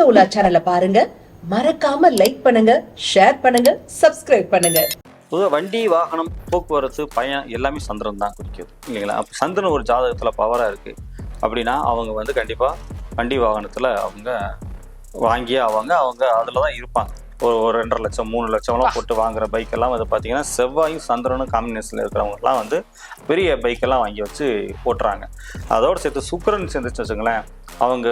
ஆன்மீக உலா சேனலை பாருங்க. மறக்காம லைக் பண்ணுங்க ஷேர் பண்ணுங்க சப்ஸ்கிரைப் பண்ணுங்க. பொதுவாக வண்டி வாகனம் போக்குவரத்து பயம் எல்லாமே சந்திரன் தான் குறிக்கிறது. இல்லைங்களா? அப்போ சந்திரன் ஒரு ஜாதகத்தில் பவராக இருக்குது அப்படின்னா அவங்க வந்து கண்டிப்பாக வண்டி வாகனத்தில் அவங்க வாங்கியே ஆவாங்க. அவங்க அதில் தான் இருப்பாங்க. ஒரு ஒரு ரெண்டரை லட்சம் மூணு லட்சம்லாம் போட்டு வாங்குற பைக்கெல்லாம் வந்து பார்த்தீங்கன்னா செவ்வாயும் சந்திரனும் காம்பினேஷனில் இருக்கிறவங்கலாம் வந்து பெரிய பைக்கெல்லாம் வாங்கி வச்சு ஓட்டுறாங்க. அதோடு சேர்த்து சுக்கரன் சேர்ந்துச்சு வச்சுங்களேன் அவங்க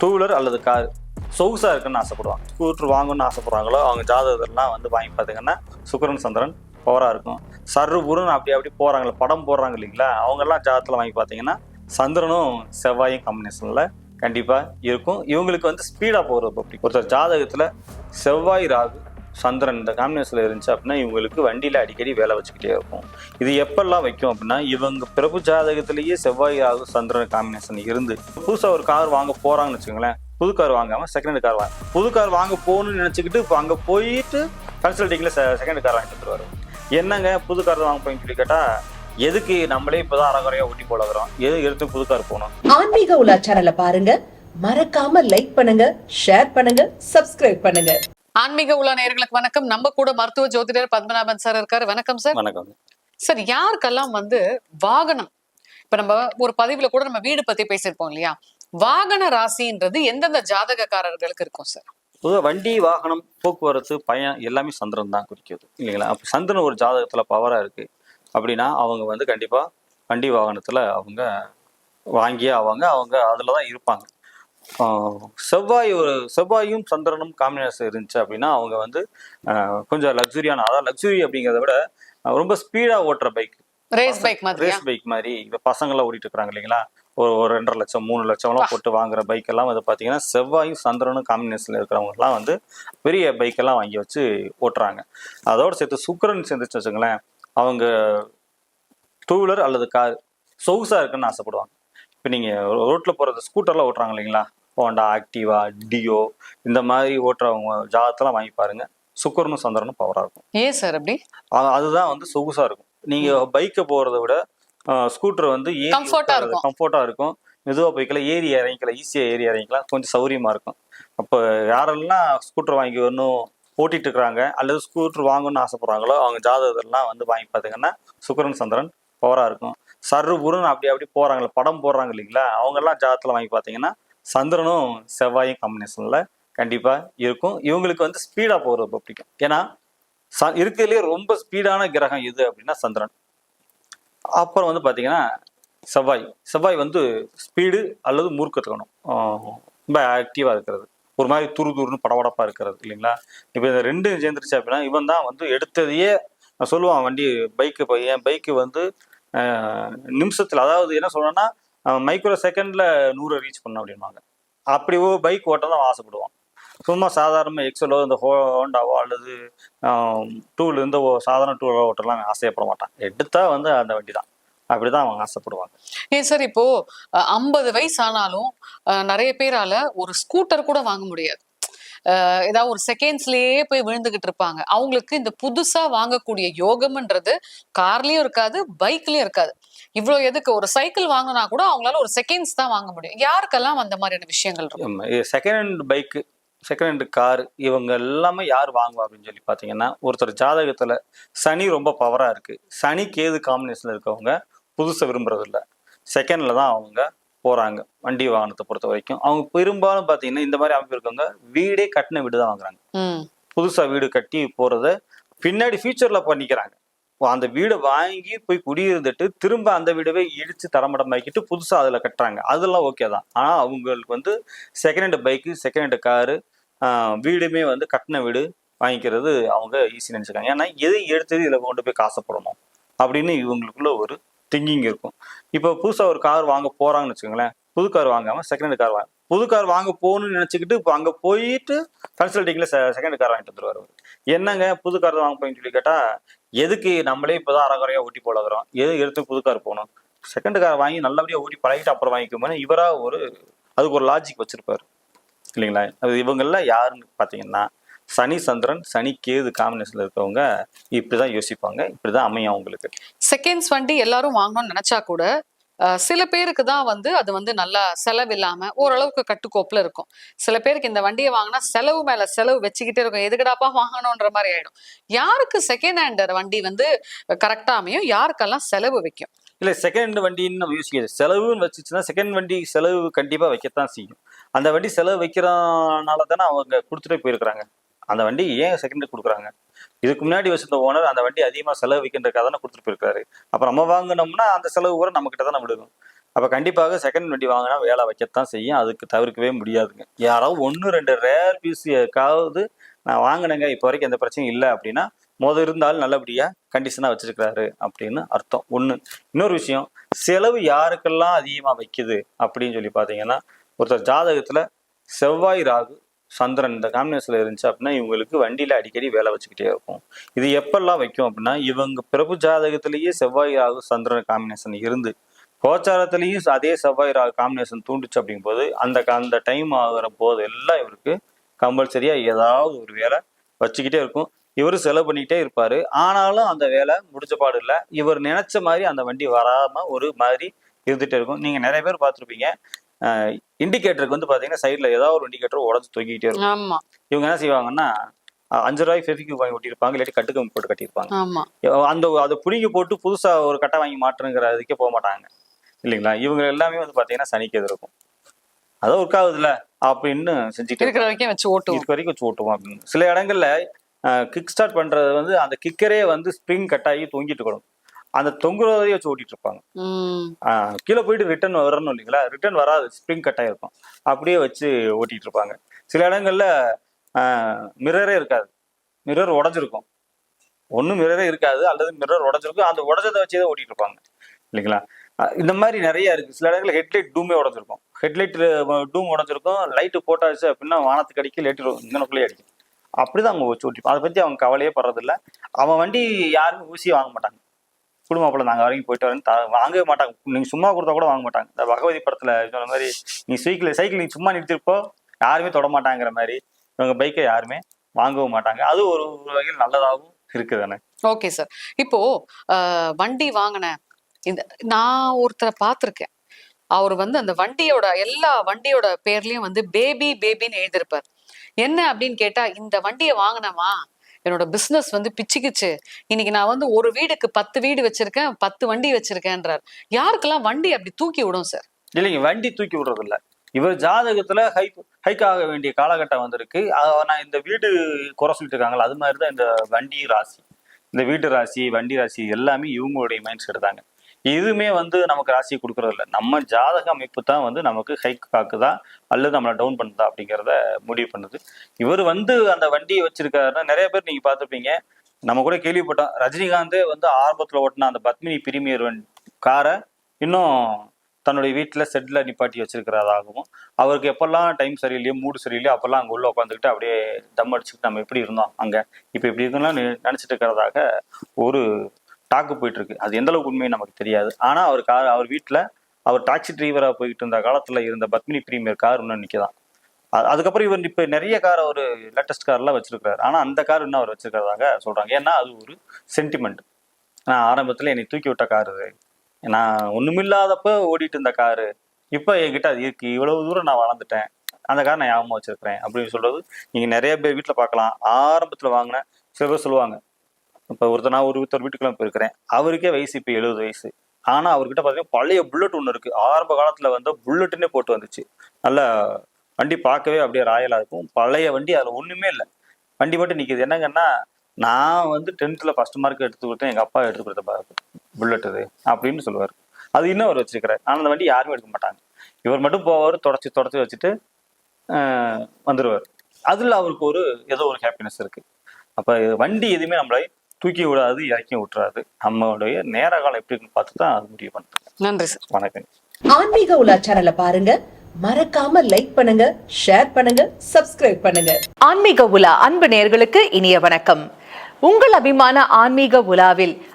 டூ வீலர் அல்லது கார் சொகுசாக இருக்குன்னு ஆசைப்படுவாங்க. ஸ்கூட்ரு வாங்கணும்னு ஆசைப்படுறாங்களோ அவங்க ஜாதகத்தெல்லாம் வந்து வாங்கி பார்த்தீங்கன்னா சுக்கிரன் சந்திரன் பவராக இருக்கும். சர்ரு அப்படி அப்படி போகிறாங்களே படம் போடுறாங்க இல்லைங்களா அவங்கெல்லாம் ஜாதகத்தில் வாங்கி பார்த்தீங்கன்னா சந்திரனும் செவ்வாயும் காம்பினேஷனில் கண்டிப்பாக இருக்கும். இவங்களுக்கு வந்து ஸ்பீடாக போகிறது அப்படி. ஒருத்தர் ஜாதகத்தில் செவ்வாய் ராகு சந்திரன் இந்த காம்பினேஷனில் இருந்துச்சு அப்படின்னா இவங்களுக்கு வண்டியில் அடிக்கடி வேலை வச்சுக்கிட்டே இருக்கும் இது எப்பெல்லாம் வைக்கும் அப்படின்னா இவங்க பிரபு ஜாதகத்திலேயே செவ்வாய் ஆகும் சந்திரன் காம்பினேஷன் இருந்து புதுசாக ஒரு கார் வாங்க போகிறாங்கன்னு வச்சுக்கோங்களேன் புது கார் வாங்காம செகண்ட் கார் வாங்க புது கார் வாங்க போகணும்னு நினச்சிக்கிட்டு இப்போ அங்கே போயிட்டு கன்சல்டிங்கில் செகண்ட் கார் வாங்கிட்டு வந்துருவாரு. என்னங்க புது கார் வாங்க போயின்னு சொல்லி கேட்டால் எதுக்கு நம்மளே இப்போதான் அறகுறையா ஓட்டி போலகிறோம் எது எடுத்து புது கார் போகணும்? ஆன்மீக உலாச்சாரல பாருங்க. மறக்காம லைக் பண்ணுங்க ஷேர் பண்ணுங்க சப்ஸ்கிரைப் பண்ணுங்க. ஆன்மீக உலா நேயர்களுக்கு வணக்கம். நம்ம கூட மருத்துவ ஜோதிடர் பத்மநாபன் சார் இருக்காரு. வணக்கம் சார் வணக்கம். சார் யாருக்கெல்லாம் வந்து வாகனம் இப்ப நம்ம ஒரு பதிவுல கூட நம்ம வீடு பத்தி பேசியிருப்போம் இல்லையா? வாகன ராசின்றது எந்தெந்த ஜாதகக்காரர்களுக்கு இருக்கும் சார் பொதுவாக வண்டி வாகனம் போக்குவரத்து பயணம் எல்லாமே சந்திரன் தான் குறிக்குது இல்லைங்களா? அப்போ சந்திரன் ஒரு ஜாதகத்தில் பவராக இருக்குது அப்படின்னா அவங்க வந்து கண்டிப்பாக வண்டி வாகனத்தில் அவங்க வாங்கியே ஆவாங்க. அவங்க அதில் தான் இருப்பாங்க. செவ்வாய் ஒரு செவ்வாயும் சந்திரனும் காம்பினேஷன் இருந்துச்சு அப்படின்னா அவங்க வந்து கொஞ்சம் லக்ஸுரியான அதாவது லக்ஸுரி அப்படிங்கிறத விட ரொம்ப ஸ்பீடாக ஓட்டுற பைக் ரேஸ் பைக் மாதிரியா? ரேஸ் பைக் மாதிரி இப்போ பசங்களாம் ஓடிட்டு இருக்கிறாங்க இல்லைங்களா? ஒரு ஒரு ரெண்டரை லட்சம் மூணு லட்சம்லாம் போட்டு வாங்குற பைக் எல்லாம் வந்து பார்த்தீங்கன்னா செவ்வாயும் சந்திரனும் காம்பினேஷனில் இருக்கிறவங்கலாம் வந்து பெரிய பைக்கெல்லாம் வாங்கி வச்சு ஓட்டுறாங்க. அதோடு சேர்த்து சுக்கிரன் சேர்ந்துச்சு வச்சுங்களேன் அவங்க டூ வீலர் அல்லது கார் சொகுசாக இருக்குன்னு ஆசைப்படுவாங்க. இப்போ நீங்கள் ரோட்டில் போகிறது ஸ்கூட்டர்லாம் ஓட்டுறாங்க இல்லைங்களா? ஹோண்டா ஆக்டிவா டியோ இந்த மாதிரி ஓட்டுறவங்க ஜாதத்தெல்லாம் வாங்கி பாருங்க. சுக்கரனும் சந்திரனும் பவராக இருக்கும். ஏன் சார் அப்படி? அதுதான் வந்து சொகுசா இருக்கும். நீங்க பைக்கை போறத விட ஸ்கூட்டர் வந்து Comfort ஆ இருக்கும். கம்ஃபர்ட்டா இருக்கும். மெதுவா போய்க்கலாம் ஏறி இறங்கிக்கலாம் ஈஸியா ஏறி இறங்கிக்கலாம் கொஞ்சம் சௌரியமா இருக்கும். அப்போ யாரெல்லாம் ஸ்கூட்டர் வாங்கி வரணும் ஓட்டிட்டு இருக்கிறாங்க அல்லது ஸ்கூட்டர் வாங்கணும்னு ஆசைப்படுறாங்களோ அவங்க ஜாதகத்தெல்லாம் வந்து வாங்கி பார்த்தீங்கன்னா சுக்கிரன் சந்திரன் பவரா இருக்கும். சர்ரு புருன்னு அப்படி அப்படி போறாங்களே படம் போடுறாங்க இல்லைங்களா அவங்க எல்லாம் ஜாதகத்துல வாங்கி பார்த்தீங்கன்னா சந்திரனும் செவ்வாயும் காம்பினேஷன்ல கண்டிப்பா இருக்கும். இவங்களுக்கு வந்து ஸ்பீடா போறது ரொம்ப பிடிக்கும். ஏன்னா ச- இருக்கிறதுலே ரொம்ப ஸ்பீடான கிரகம் எது அப்படின்னா சந்திரன். அப்புறம் வந்து பார்த்தீங்கன்னா செவ்வாய். செவ்வாய் வந்து ஸ்பீடு அல்லது மூர்க்கத்துக்கணும். ரொம்ப ஆக்டிவாக இருக்கிறது. ஒரு மாதிரி துரு துருன்னு படபடப்பாக இருக்கிறது இல்லைங்களா? இப்போ இந்த ரெண்டு சேர்ந்துருச்சு அப்படின்னா இவன் தான் வந்து எடுத்ததையே நான் சொல்லுவான் வண்டி பைக்கு இப்போ என் பைக்கு வந்து நிமிஷத்தில் அதாவது என்ன சொல்லணும்னா மைக்ரோ செகண்டில் நூறு ரீச் பண்ண அப்படின்வாங்க அப்படி பைக் ஓட்ட தான் ஆசைப்படுவான். சும்மா சாதாரண எக்ஸலோ இந்த ஹோண்டாவோ அல்லது டூல் இந்த ஓ- சாதாரண டூலோ ஓட்டலாம் ஆசையப்பட மாட்டான். எடுத்தால் வந்து அந்த வண்டி தான் அப்படிதான் அவங்க ஆசைப்படுவாங்க. ஏன் சார் இப்போ ஐம்பது வயசு ஆனாலும் நிறைய பேரால ஒரு ஸ்கூட்டர் கூட வாங்க முடியாது. ஏதாவது ஒரு செகண்ட்ஸ்லயே போய் விழுந்துகிட்டு இருப்பாங்க. அவங்களுக்கு இந்த புதுசா வாங்கக்கூடிய யோகம்ன்றது கார்லயும் இருக்காது பைக்லயும் இருக்காது. இவ்வளவு எதுக்கு? ஒரு சைக்கிள் வாங்கினா கூட அவங்களால ஒரு செகண்ட்ஸ் தான் வாங்க முடியும். யாருக்கெல்லாம் அந்த மாதிரியான விஷயங்கள் இருக்கும்? Second hand bike second hand car இவங்க எல்லாமே யார் வாங்குவா அப்படின்னு சொல்லி பார்த்தீங்கன்னா ஒருத்தர் ஜாதகத்தில் சனி ரொம்ப பவராக இருக்குது சனி கேது காம்பினேஷனில் இருக்கவங்க புதுசை விரும்புறதில்ல. செகண்டில் தான் அவங்க போகிறாங்க வண்டி வாகனத்தை பொறுத்த வரைக்கும் அவங்க பெரும்பாலும் பார்த்தீங்கன்னா இந்த மாதிரி அமைப்பு இருக்கவங்க வீடே கட்டின வீடு தான் வாங்குறாங்க. ம். புதுசாக வீடு கட்டி போகிறத பின்னாடி ஃபியூச்சரில் பண்ணிக்கிறாங்க. அந்த வீடை வாங்கி போய் குடியிருந்துட்டு திரும்ப அந்த வீடவே இடித்து தரமடமாக்கிட்டு புதுசாக அதில் கட்டுறாங்க. அதெல்லாம் ஓகே தான். ஆனால் அவங்களுக்கு வந்து second hand bike second hand car வீடுமே வந்து கட்டின வீடு வாங்கிக்கிறது அவங்க ஈஸி நினச்சிருக்காங்க ஏன்னா எதை எடுத்தது இதில் கொண்டு போய் காசப்படணும் அப்படின்னு இவங்களுக்குள்ள ஒரு திங்கிங் இருக்கும். இப்போ புதுசாக ஒரு கார் வாங்க போகிறாங்கன்னு வச்சுக்கோங்களேன். புது கார் வாங்காமல் செகண்ட் கார் வாங்க புது கார் வாங்க போகணும்னு நினச்சிக்கிட்டு இப்போ அங்கே போயிட்டு கன்சல்டிங்கில் செகண்ட் கார் வாங்கிட்டு வந்துருவாரு என்னங்க புது கார் வாங்க போயின்னு சொல்லி கேட்டால் எதுக்கு நம்மளே இப்போதான் அறகுறையாக ஓட்டி போலகிறோம் எது எடுத்து புது கார் போகணும்? செகண்ட் கார் வாங்கி நல்லபடியாக ஓட்டி பழகிட்டு அப்புறம் வாங்கிக்கோமே இவராக ஒரு அதுக்கு ஒரு லாஜிக் வச்சுருப்பார். இல்லைங்களா? அது இவங்கெல்லாம் யாருன்னு பார்த்தீங்கன்னா சனி சந்திரன் சனி கேது காம்பினேஷன்ல இருக்கவங்க இப்படிதான் யோசிப்பாங்க இப்படிதான் அமையும் அவங்களுக்கு. செகண்ட்ஸ் வண்டி எல்லாரும் வாங்கணும்னு நினைச்சா கூட சில பேருக்கு தான் வந்து அது வந்து நல்லா செலவு இல்லாம ஓரளவுக்கு கட்டுக்கோப்புல இருக்கும். சில பேருக்கு இந்த வண்டியை வாங்கினா செலவு மேல செலவு வச்சுக்கிட்டே இருக்கும். எதுக்கடாப்பா வாங்கணுன்ற மாதிரி ஆயிடும். யாருக்கு செகண்ட் ஹேண்டர் வண்டி வந்து கரெக்டா அமையும்? யாருக்கெல்லாம் செலவு வைக்கும்? இல்லை செகண்ட் வண்டின்னு நம்ம யோசிக்கிறது செலவுன்னு வச்சுச்சுன்னா செகண்ட் வண்டி செலவு கண்டிப்பாக வைக்கத்தான் செய்யும். அந்த வண்டி செலவு வைக்கிறனால தானே அவங்க கொடுத்துட்டே போயிருக்கிறாங்க. அந்த வண்டி ஏன் செகண்ட் கொடுக்குறாங்க? இதுக்கு முன்னாடி வச்சிருந்த ஓனர் அந்த வண்டி அதிகமாக செலவு வைக்கின்றக்காக தானே கொடுத்துட்டு போயிருக்காரு. அப்போ நம்ம வாங்கினோம்னா அந்த செலவு கூட நம்மக்கிட்ட தானே விடுவோம் அப்போ கண்டிப்பாக செகண்ட் வண்டி வாங்கினா வேலை வைக்கத்தான் செய்யும். அதுக்கு தவிர்க்கவே முடியாதுங்க. யாராவது ஒன்று ரெண்டு ரேர் பீஸுக்காவது நான் வாங்கினேங்க. இப்போ வரைக்கும் எந்த பிரச்சனையும் இல்லை அப்படின்னா மொதல் இருந்தாலும் நல்லபடியாக கண்டிஷனாக வச்சிருக்கிறாரு அப்படின்னு அர்த்தம். ஒன்று இன்னொரு விஷயம் செலவு யாருக்கெல்லாம் அதிகமாக வைக்குது அப்படின்னு சொல்லி பார்த்தீங்கன்னா ஒருத்தர் ஜாதகத்தில் செவ்வாய் ராகு சந்திரன் இந்த காம்பினேஷன்ல இருந்துச்சு அப்படின்னா இவங்களுக்கு வண்டியில அடிக்கடி வேலை வச்சுக்கிட்டே இருக்கும். இது எப்பெல்லாம் வைக்கும் அப்படின்னா இவங்க பிரபு ஜாதகத்திலேயே செவ்வாய் ராகு சந்திரன் காம்பினேஷன் இருந்து கோச்சாரத்திலையும் அதே செவ்வாய் ராகு காம்பினேஷன் தூண்டுச்சு அப்படிங்கும்போது அந்த அந்த டைம் ஆகிற போது எல்லாம் இவருக்கு கம்பல்சரியா ஏதாவது ஒரு வேலை வச்சுக்கிட்டே இருக்கும். இவர் செலவு பண்ணிக்கிட்டே இருப்பாரு. ஆனாலும் அந்த வேலை முடிஞ்ச பாடு இல்லை. இவர் நினைச்ச மாதிரி அந்த வண்டி வராமல் ஒரு மாதிரி இருந்துகிட்டே இருக்கும். நீங்கள் நிறைய பேர் பார்த்துருப்பீங்க. இண்டிகேட்டருக்கு வந்து பாத்தீங்கன்னா சைட்ல ஏதாவது ஒரு இண்டிகேட்டர் உடஞ்சு தொங்கிக்கிட்டே இருக்கும். இவங்க என்ன செய்வாங்கன்னா அஞ்சு ரூபாய் ஃபெவிக்யூ வாங்கி ஒட்டியிருப்பாங்க இல்லாட்டி கட்டுக்கம் போட்டு கட்டியிருப்பாங்க. அந்த அதை புடுங்கி போட்டு புதுசா ஒரு கட்டை வாங்கி மாட்டுங்கிற இதுக்கே போக மாட்டாங்க. இல்லைங்களா? இவங்க எல்லாமே வந்து பாத்தீங்கன்னா சனிக்கு எதிர் இருக்கும் அதான் ஒர்க் ஆகுதுல்ல அப்படின்னு செஞ்சுட்டு இருக்கிற வரைக்கும் வச்சு ஓட்டுவோம். இதுக்கு வரைக்கும் வச்சு ஓட்டுவோம் அப்படின்னு. சில இடங்கள்ல கிக் ஸ்டார்ட் பண்றது வந்து அந்த கிக்கரே வந்து ஸ்ப்ரிங் கட் ஆகி தொங்கிட்டு இருக்கணும் அந்த தொங்குறதையே வச்சு ஓட்டிட்டு இருப்பாங்க கீழே போயிட்டு ரிட்டர்ன் வரணும் இல்லைங்களா? ரிட்டர்ன் வராது ஸ்ப்ரிங் கட் ஆயிருக்கும். அப்படியே வச்சு ஓட்டிட்டு இருப்பாங்க. சில இடங்கள்ல மிரரே இருக்காது. மிரர் உடஞ்சிருக்கும். ஒன்றும் மிரரே இருக்காது அல்லது மிரர் உடஞ்சிருக்கும். அந்த உடஞ்சதை வச்சே ஓட்டிட்டு இருப்பாங்க. இல்லைங்களா? இந்த மாதிரி நிறைய இருக்கு. சில இடங்கள்ல ஹெட்லைட் டூமே உடஞ்சிருக்கும். ஹெட்லைட் டூம் உடஞ்சிருக்கும். லைட்டு போட்டாச்சு அப்படின்னா வானத்துக்கு அடிக்க லேட்டு இங்கனக்குள்ளேயே அடிக்கும். அப்படிதான் அவங்க வச்சு ஓட்டிப்போம் அதை பத்தி அவங்க கவலையே படுறதில்ல. அவன் வண்டி யாருமே ஊசி வாங்க மாட்டாங்க. குடும்பப்புல நாங்க வரைக்கும் போயிட்டு வரேன் வாங்கவே மாட்டாங்க. நீங்க சும்மா கொடுத்தா கூட வாங்க மாட்டாங்க. இந்த பகவதி படத்துல சொன்ன மாதிரி நீ சைக்கிள் சைக்கிள் நீ சும்மா நிறுத்திருப்போ யாருமே தொட மாட்டாங்கிற மாதிரி. இவங்க பைக்கை யாருமே வாங்கவும் மாட்டாங்க. அது ஒரு ஒரு வகையில் நல்லதாகவும் இருக்குதானே ஓகே சார் இப்போ வண்டி வாங்கினேன் இந்த நான் ஒருத்தரை பார்த்துருக்கேன். அவர் வந்து அந்த வண்டியோட எல்லா வண்டியோட பேர்லயும் வந்து பேபி பேபின்னு எழுதியிருப்பார். என்ன அப்படின்னு கேட்டா இந்த வண்டியை வாங்கினமா என்னோட பிஸ்னஸ் வந்து பிச்சுக்குச்சு. இன்னைக்கு நான் வந்து ஒரு வீடுக்கு பத்து வீடு வச்சிருக்கேன் பத்து வண்டி வச்சிருக்கேன்றார். யாருக்கெல்லாம் வண்டி அப்படி தூக்கி விடும் சார் இல்லைங்க வண்டி தூக்கி விடுறது இல்ல இவர் ஜாதகத்துல ஹைக் ஹைக் ஆக வேண்டிய காலகட்டம் வந்திருக்கு. நான் இந்த வீடு குறை சொல்லிட்டு இருக்காங்களா அது மாதிரி தான் இந்த வண்டி ராசி. இந்த வீட்டு ராசி வண்டி ராசி எல்லாமே இவங்களுடைய மைண்ட் செட் தாங்க. இதுவுமே வந்து நமக்கு ராசி கொடுக்கறது இல்லை. நம்ம ஜாதக அமைப்பு தான் வந்து நமக்கு ஹைக் காக்குதா? அல்லது நம்மளை டவுன் பண்ணுதா? அப்படிங்கிறத முடிவு பண்ணுது. இவர் வந்து அந்த வண்டியை வச்சிருக்காருன்னா நிறைய பேர் நீங்க பார்த்துருப்பீங்க. நம்ம கூட கேள்விப்பட்டோம். ரஜினிகாந்தே வந்து ஆரம்பத்தில் ஓட்டின அந்த பத்மினி பிரிமியர் காரை இன்னும் தன்னுடைய வீட்டில் செட்டில் நிப்பாட்டி வச்சிருக்கிறதாகவும் அவருக்கு எப்பெல்லாம் டைம் சரியில்லையோ மூடு சரியில்லையோ அப்பெல்லாம் அங்கே உள்ள உட்காந்துக்கிட்டு அப்படியே தம் அடிச்சுக்கிட்டு நம்ம எப்படி இருந்தோம் அங்கே? இப்போ இப்படி இருந்தோம்லாம் நினச்சிட்டு இருக்கிறதாக ஒரு டாக்கு போயிட்டு இருக்கு அது எந்த அளவுக்கு உண்மை நமக்கு தெரியாது. ஆனால் அவர் கார் அவர் வீட்டில் அவர் டாக்ஸி டிரைவராக போயிட்டு இருந்த காலத்தில் இருந்த பத்மினி பிரீமியர் கார் இன்னும் நிற்கதான் அதுக்கப்புறம் இவர் இப்போ நிறைய கார் அவர் லேட்டஸ்ட் கார்லாம் வச்சிருக்காரு ஆனால் அந்த கார் இன்னும் அவர் வச்சிருக்கிறதாக சொல்கிறாங்க ஏன்னா அது ஒரு சென்டிமெண்ட் நான் ஆரம்பத்தில் என்னை தூக்கி விட்ட கார் இது நான் ஒன்றுமில்லாதப்போ ஓடிட்டு இருந்த காரு. இப்போ என்கிட்ட அது இருக்கு. இவ்வளவு தூரம் நான் வளர்ந்துட்டேன். அந்த கார் நான் ஞாபகம் வச்சிருக்கிறேன். அப்படின்னு சொல்றது நீங்கள் நிறைய பேர் வீட்டில் பார்க்கலாம். ஆரம்பத்தில் வாங்கின சில பேர் சொல்லுவாங்க இப்போ ஒருத்தர் நான் ஒரு ஒருத்தர் வீட்டுக்குள்ளே போயிருக்கிறேன். அவருக்கே வயசு இப்போ எழுபது வயசு. ஆனால் அவர்கிட்ட பார்த்தீங்கன்னா பழைய புல்லட் ஒன்று இருக்குது ஆரம்ப காலத்தில் வந்து புல்லட்டுன்னே போட்டு வந்துச்சு. நல்ல வண்டி பார்க்கவே அப்படியே ராயலாக இருக்கும். பழைய வண்டி அதில் ஒன்றுமே இல்லை. வண்டி மட்டும் நிற்கிது என்னங்கன்னா நான் வந்து டென்த்தில் ஃபர்ஸ்ட் மார்க் எடுத்து கொடுத்தேன். எங்கள் அப்பா எடுத்து கொடுத்த புல்லட் அது அப்படின்னு சொல்லுவார். அது இன்னும் அவர் வச்சிருக்கிறார். ஆனால் அந்த வண்டி யாருமே எடுக்க மாட்டாங்க. இவர் மட்டும் போவார். தொடச்சி தொடச்சி வச்சுட்டு வந்துடுவார் அதில் அவருக்கு ஒரு ஏதோ ஒரு ஹாப்பினஸ் இருக்குது அப்போ வண்டி எதுவுமே நம்மளை தூக்கி விடாது இறக்கி விட்டுறாது. நம்மளுடைய நேர காலம் எப்படி இருக்குன்னு பார்த்து தான் அது முடிவு பண்ணுறது நன்றி சார். வணக்கம். ஆன்மீக உலா சேனலை பாருங்க. மறக்காம லைக் பண்ணுங்க ஷேர் பண்ணுங்க சப்ஸ்கிரைப் பண்ணுங்க. ஆன்மீக உலா அன்பு நேர்களுக்கு இனிய வணக்கம். உங்கள் அபிமான ஆன்மீக உலாவில்